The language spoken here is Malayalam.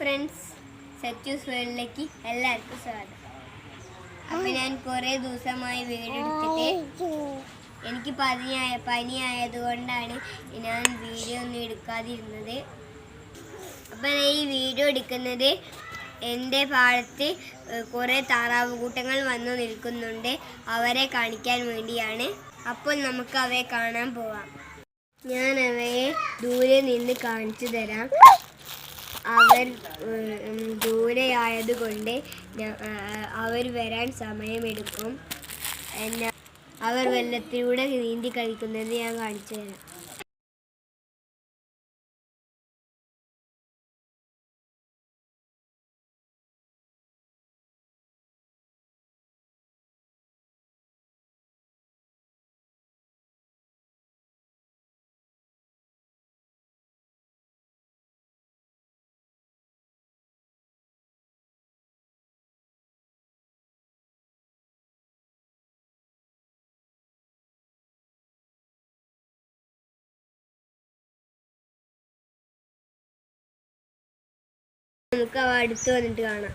ഫ്രണ്ട്സ് സച്ചൂസ് വേൾഡിലേക്ക് എല്ലാവർക്കും സ്വാഗതം. അപ്പം ഞാൻ കുറേ ദിവസമായി വീഡിയോ എനിക്ക് പനിയായ പനിയായത് കൊണ്ടാണ് ഞാൻ വീഡിയോ ഒന്നും എടുക്കാതിരുന്നത്. അപ്പം ഞാൻ ഈ വീഡിയോ എടുക്കുന്നത് എന്റെ പാടത്ത് കുറേ താറാവ് കൂട്ടങ്ങൾ വന്നു നിൽക്കുന്നുണ്ട്. അവരെ കാണിക്കാൻ വേണ്ടിയാണ്. അപ്പോൾ നമുക്ക് അവയെ കാണാൻ പോവാം. ഞാൻ അവയെ ദൂരെ നിന്ന് കാണിച്ചു തരാം. അവർ ദൂരെയായതുകൊണ്ട് അവർ വരാൻ സമയമെടുക്കും. അവർ വെള്ളത്തിലൂടെ നീന്തി കളിക്കുന്നത് ഞാൻ കാണിച്ചു തരാം നമുക്ക് അടുത്ത് വന്നിട്ട് കാണാം.